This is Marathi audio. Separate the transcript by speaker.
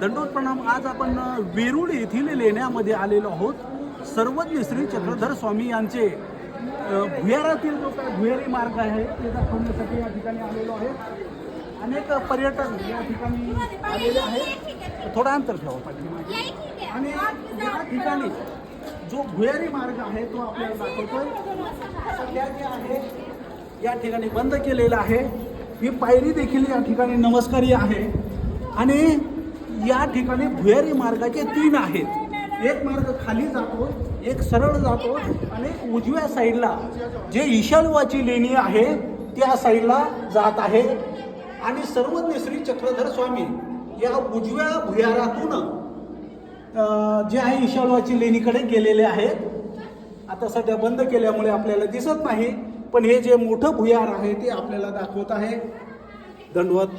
Speaker 1: दंडोत प्रणाम आज आपण वेरूळ येथील लेण्यामध्ये आलेलो आहोत. सर्वज्ञ श्री चक्रधर स्वामी यांचे भुयारातील जो काय भुयारी मार्ग आहे ते दाखवण्यासाठी या ठिकाणी आलेलो आहे. अनेक पर्यटक या ठिकाणी आलेले आहेत. थोडा अंतर ठेवा पाठीमागे आणि या ठिकाणी जो भुयारी मार्ग आहे तो आपल्याला दाखवतोय. सध्या जे आहे या ठिकाणी बंद केलेलं आहे. ही पायरी देखील या ठिकाणी नमस्कारी आहे. आणि या ठिकाणी भुयारी मार्गाचे तीन आहेत. एक मार्ग खाली जातो एक सरळ जातो आणि एक उजव्या साईडला जे ईशालवाची लेणी आहे त्या साईडला जात आहे. आणि सर्वज्ञ श्री चक्रधर स्वामी या उजव्या भुयारातून जे आहे ईशालवाची लेणीकडे गेलेले आहेत. आता सध्या बंद केल्यामुळे आपल्याला दिसत नाही पण हे जे मोठं भुयार आहे ते आपल्याला दाखवत आहे. दंडवत